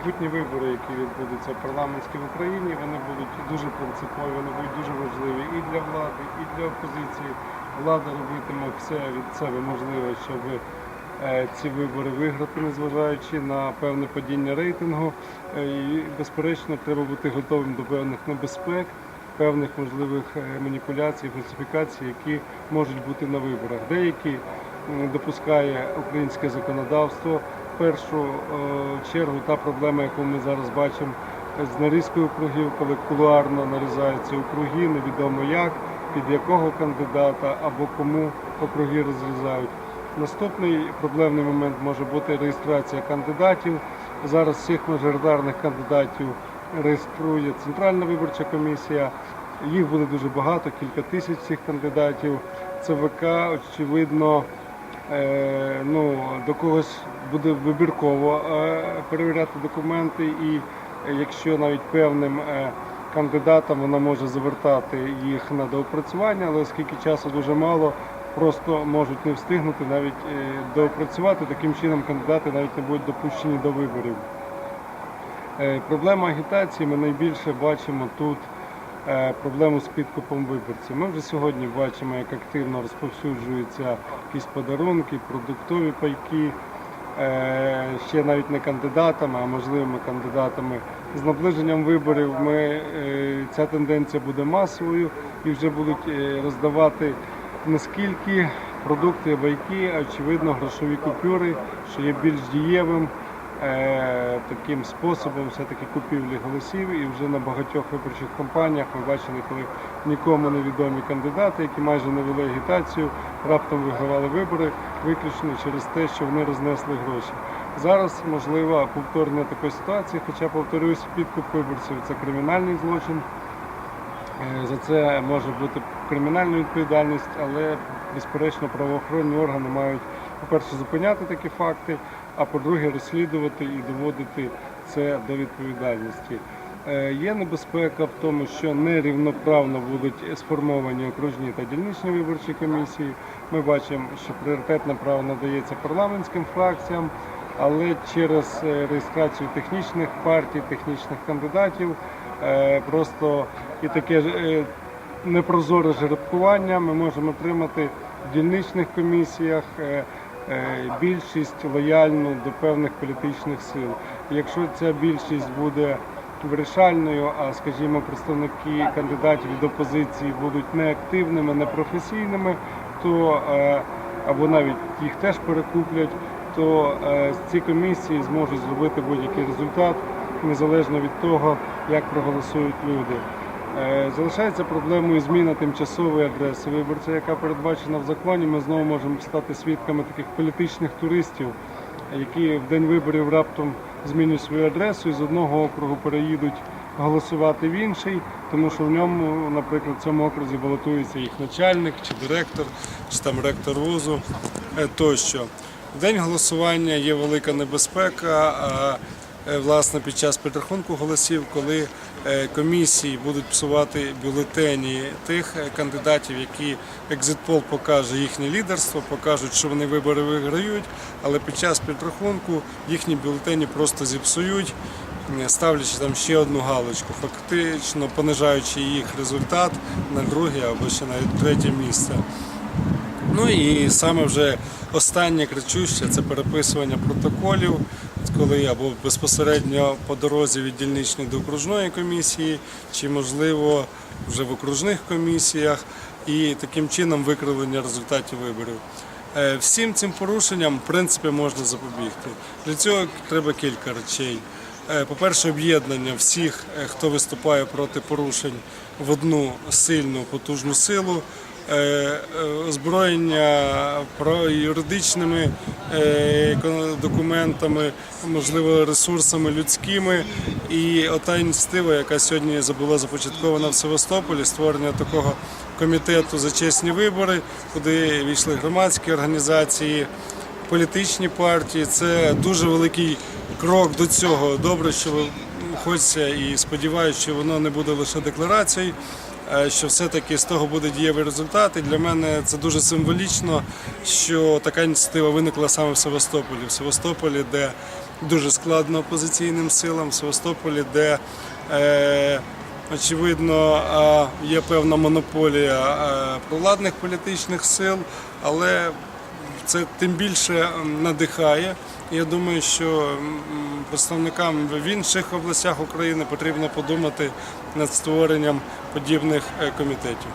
майбутні вибори, які відбудуться парламентські в Україні, вони будуть дуже принципові, вони будуть дуже важливі і для влади, і для опозиції. Влада робитиме все від себе можливе, щоб е, ці вибори виграти, незважаючи на певне падіння рейтингу. Е, І, безперечно, треба бути готовим до певних небезпек, певних можливих е, маніпуляцій, фальсифікацій, які можуть бути на виборах. Деякі допускає українське законодавство. Першу е, чергу та проблема, яку ми зараз бачимо з нарізкою округів, коли кулуарно нарізаються округи, невідомо як, під якого кандидата або кому округи розрізають. Наступний проблемний момент може бути реєстрація кандидатів. Зараз всіх мажоритарних кандидатів реєструє Центральна виборча комісія. Їх буде дуже багато, кілька тисяч цих кандидатів. ЦВК, очевидно, ну, до когось буде вибірково е, перевіряти документи, і е, якщо навіть певним е, кандидатам вона може завертати їх на доопрацювання, але оскільки часу дуже мало, просто можуть не встигнути навіть е, доопрацювати. Таким чином кандидати навіть не будуть допущені до виборів. Е, Проблема агітації ми найбільше бачимо тут е, проблему з підкупом виборців. Ми вже сьогодні бачимо, як активно розповсюджуються якісь подарунки, продуктові пайки, е, ще навіть не кандидатами, а можливими кандидатами. З наближенням виборів ми, е, ця тенденція буде масовою і вже будуть е, роздавати наскільки продукти, байки, очевидно грошові купюри, що є більш дієвим е, таким способом все-таки купівлі голосів. І вже на багатьох виборчих кампаніях ми бачили, коли нікому невідомі кандидати, які майже не вели агітацію, раптом вигравали вибори виключно через те, що вони рознесли гроші. Зараз можливо повторення такої ситуації, хоча повторюсь, підкуп виборців це кримінальний злочин. Е, За це може бути кримінальна відповідальність, але безперечно правоохоронні органи мають, по-перше, зупиняти такі факти, а по-друге, розслідувати і доводити це до відповідальності. Е, Є небезпека в тому, що нерівноправно будуть сформовані окружні та дільничні виборчі комісії. Ми бачимо, що пріоритетне право надається парламентським фракціям, але через е, реєстрацію технічних партій, технічних кандидатів е, просто і таке непрозоре жеребкування ми можемо отримати в дільничних комісіях більшість лояльну до певних політичних сил. Якщо ця більшість буде вирішальною, а скажімо, представники кандидатів від опозиції будуть неактивними, непрофесійними, то е, або навіть їх теж перекуплять, то е, ці комісії зможуть зробити будь-який результат незалежно від того, як проголосують люди. Е, Залишається проблемою зміна тимчасової адреси виборця, яка передбачена в законі. Ми знову можемо стати свідками таких політичних туристів, які в день виборів раптом змінюють свою адресу і з одного округу переїдуть голосувати в інший, тому що в ньому, наприклад, в цьому окрузі балотується їх начальник чи директор, чи там ректор вузу е, тощо. В день голосування є велика небезпека. Е, Власне, під час підрахунку голосів, коли е, комісії будуть псувати бюлетені тих е, кандидатів, які екзитпол покаже їхнє лідерство, покажуть, що вони вибори виграють, але під час підрахунку їхні бюлетені просто зіпсують, ставлячи там ще одну галочку, фактично понижаючи їх результат на друге або ще навіть третє місце. Ну і саме вже останнє кричуще це переписування протоколів, коли або безпосередньо по дорозі від дільничної до окружної комісії, чи можливо вже в окружних комісіях, і таким чином викривлення результатів виборів. Е, Всім цим порушенням в принципі можна запобігти. Для цього треба кілька речей. Е, По-перше, об'єднання всіх, е, хто виступає проти порушень в одну сильну потужну силу. Е, е, озброєння юридичними е, документами, можливо, ресурсами людськими. І ота ініціатива, яка сьогодні була започаткована в Севастополі, створення такого комітету за чесні вибори, куди війшли громадські організації, політичні партії. Це дуже великий крок до цього. Добре, що хочеться і сподіваюся, що воно не буде лише декларацією. Е, Що все-таки з того буде дієвий результат. І для мене це дуже символічно, що така ініціатива виникла саме в Севастополі. В Севастополі, де дуже складно опозиційним силам в Севастополі, де е, очевидно е, є певна монополія е, провладних політичних сил, але це тим більше надихає. Я думаю, що представникам в інших областях України потрібно подумати над створенням подібних е, комітетів.